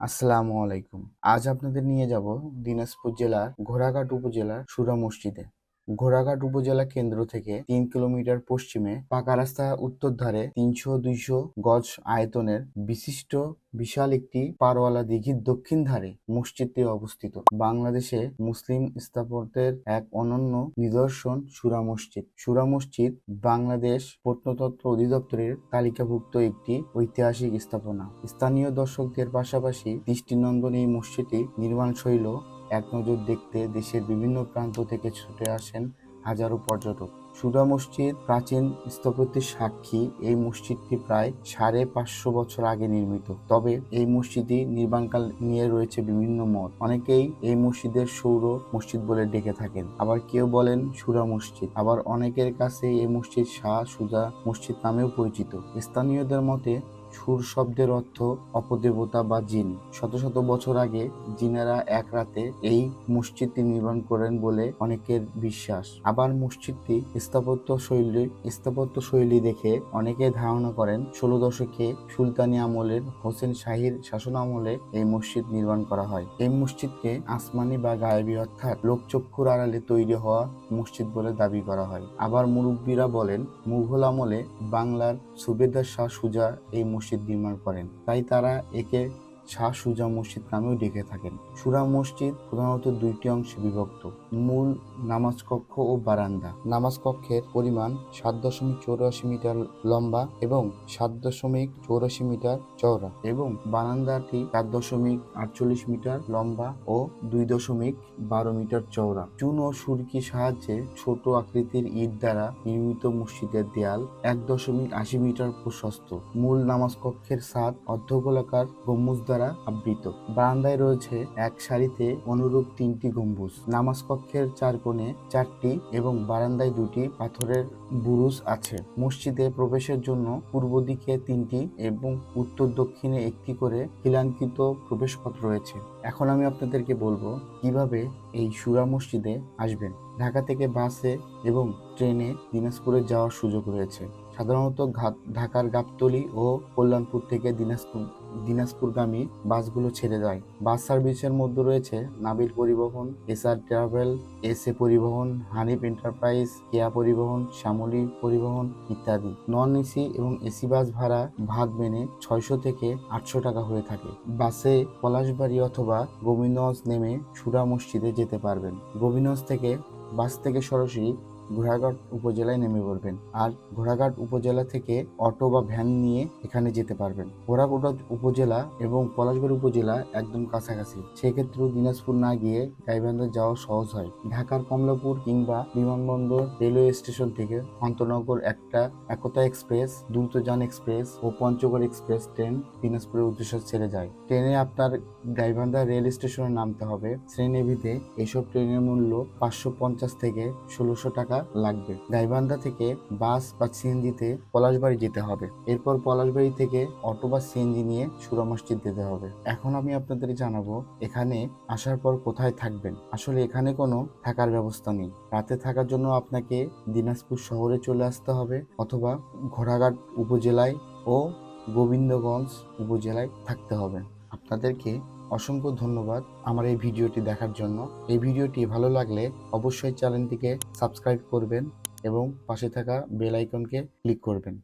আসসালামু আলাইকুম। আজ আপনাদের নিয়ে যাব দিনাজপুর জেলার ঘোড়াঘাট উপজেলার সুরা মসজিদে। ঘোড়াঘাট উপজেলা কেন্দ্র থেকে তিন কিলোমিটার পশ্চিমে পাকা রাস্তা উত্তর ধারে তিনশো দুইশো গজ আয়তনের বিশিষ্ট বিশাল একটি পারওয়ালা দিঘির দক্ষিণ ধারে মসজিদটি অবস্থিত। বাংলাদেশে মুসলিম স্থাপত্যের এক অনন্য নিদর্শন সুরা মসজিদ। সুরা মসজিদ বাংলাদেশ প্রত্নতত্ত্ব অধিদপ্তরের তালিকাভুক্ত একটি ঐতিহাসিক স্থাপনা। স্থানীয় দর্শকদের পাশাপাশি দৃষ্টিনন্দন এই মসজিদটি নির্মাণ শৈল এক নজর দেখতে দেশের বিভিন্ন প্রান্ত থেকে ছুটে আসেন হাজারো পর্যটক। সুরা মসজিদ প্রাচীন স্থপতির সাক্ষী, এই মসজিদটি প্রায় সাড়ে পাঁচশো বছর আগে নির্মিত। তবে এই মসজিদটি নির্মাণকাল নিয়ে রয়েছে বিভিন্ন মত। অনেকেই এই মসজিদের সৌর মসজিদ বলে ডেকে থাকেন। আবার কেউ বলেন সুরা মসজিদ। আবার অনেকের কাছে এই মসজিদ শাহ সুজা মসজিদ নামেও পরিচিত। স্থানীয়দের মতে সুর শব্দের অর্থ অপদেবতা বা জিন। শত শত বছর আগে জিনেরা এক রাতে এই মসজিদটি নির্মাণ করেন বলে অনেকের বিশ্বাস। আবার মসজিদটি স্থাপত্য শৈলী স্থাপত্য শৈলী দেখে অনেকে ধারণা করেন ষোলো দশকে সুলতানি আমলের হোসেন শাহীর শাসন আমলে এই মসজিদ নির্মাণ করা হয়। এই মসজিদকে আসমানি বা গায়েবী অর্থাৎ লোকচক্ষুর আড়ালে তৈরি হওয়া মসজিদ বলে দাবি করা হয়। আবার মুরব্বীরা বলেন, মুঘল আমলে বাংলার সুবেদার শাহ সুজা এই মসজিদ নির্মাণ করেন। তাই তারা একে শাহ সুজা মসজিদ নামেও ডেকে থাকেন। সুরা মসজিদ প্রধানত দুইটি অংশে বিভক্ত। মূল নামাজ কক্ষ ও বারান্দা। নামাজ কক্ষের পরিমাণ সাত দশমিক চৌরাশি মিটার লম্বা এবং সাত দশমিক চৌরাশি মিটার চওড়া এবং বারান্দাটি চার দশমিক আটচল্লিশ মিটার লম্বা ও দুই দশমিক বারো মিটার চওড়া। চুন ও সুরকি সাহায্যে ছোট আকৃতির ইট দ্বারা নির্মিত মসজিদের দেয়াল এক দশমিক আশি মিটার প্রশস্ত। মূল নামাজ কক্ষের ছাদ অর্ধগোলাকার গম্বুজ দ্বারা আবৃত। বারান্দায় রয়েছে এক সারিতে অনুরূপ তিনটি গম্বুজ। নামাজ কক্ষের চার কোণে চারটি এবং বারান্দায় দুটি পাথরের বুরুজ আছে। মসজিদে প্রবেশের জন্য পূর্ব দিকে তিনটি এবং উত্তর দক্ষিণে একটি করে খিলাঙ্কিত প্রবেশপথ রয়েছে। এখন আমি আপনাদেরকে বলব কীভাবে এই সুরা মসজিদে আসবেন। ঢাকা থেকে বাসে এবং ট্রেনে দিনাজপুরে যাওয়ার সুযোগ রয়েছে। সাধারণত ঢাকার গাবতলী ও কল্যাণপুর থেকে দিনাজপুর দিনাজপুরগামী বাসগুলো ছেড়ে যায়। বাস সার্ভিসের মধ্যে রয়েছে নাবিল পরিবহন, এসআর ট্রাভেল এস এ পরিবহন, হানিফ এন্টারপ্রাইজ, কেয়া পরিবহন, শ্যামলী পরিবহন ইত্যাদি। নন এসি এবং এসি বাস ভাড়া ভাগ মেনে ছয়শো থেকে আটশো টাকা হয়ে থাকে। বাসে পলাশবাড়ি অথবা গোবিন্দগঞ্জ নেমে সুরা মসজিদে যেতে পারবেন। গোবিন্দগঞ্জ থেকে বাস থেকে সরাসরি ঘোড়াঘাট উপজেলায় নেমে পড়বেন। আর ঘোড়াঘাট উপজেলা থেকে অটো বা ভ্যান নিয়ে এখানে যেতে পারবেন। ঘোড়াঘাট উপজেলা এবং পলাশগড় উপজেলা একদম কাছাকাছি। সেক্ষেত্রেও দিনাজপুর না গিয়ে গাইবান্ধা যাওয়া সহজ হয়। ঢাকার কমলাপুর কিংবা বিমানবন্দর রেলওয়ে স্টেশন থেকে অন্তনগর একটা একতা এক্সপ্রেস, দ্রুতযান এক্সপ্রেস ও পঞ্চগড় এক্সপ্রেস ট্রেন দিনাজপুরের উদ্দেশ্যে ছেড়ে যায়। ট্রেনে আপনার গাইবান্ধা রেল স্টেশনে নামতে হবে। শ্রেণীভিতে এসব ট্রেনের মূল্য পাঁচশো পঞ্চাশ থেকে ষোলোশো টাকা লাগবে। গাইবান্ধা থেকে বাস বা সিএনজিতে পলাশবাড়ি যেতে হবে। এরপর পলাশবাড়ি থেকে অটো বা সিএনজি নিয়ে সুরা মসজিদ যেতে হবে। এখন আমি আপনাদের জানাব, এখানে আসার পর কোথায় থাকবেন? আসলে এখানে কোনো থাকার ব্যবস্থা নেই। রাতে থাকার জন্য আপনাকে দিনাজপুর শহরে চলে আসতে হবে অথবা ঘোড়াঘাট উপজেলায় ও গোবিন্দগঞ্জ উপজেলায় থাকতে হবে। আপনাদেরকে অসংখ্য ধন্যবাদ আমার এই ভিডিওটি দেখার জন্য। এই ভিডিওটি ভালো লাগলে অবশ্যই চ্যানেলটিকে সাবস্ক্রাইব করবেন এবং পাশে থাকা বেল আইকনকে ক্লিক করবেন।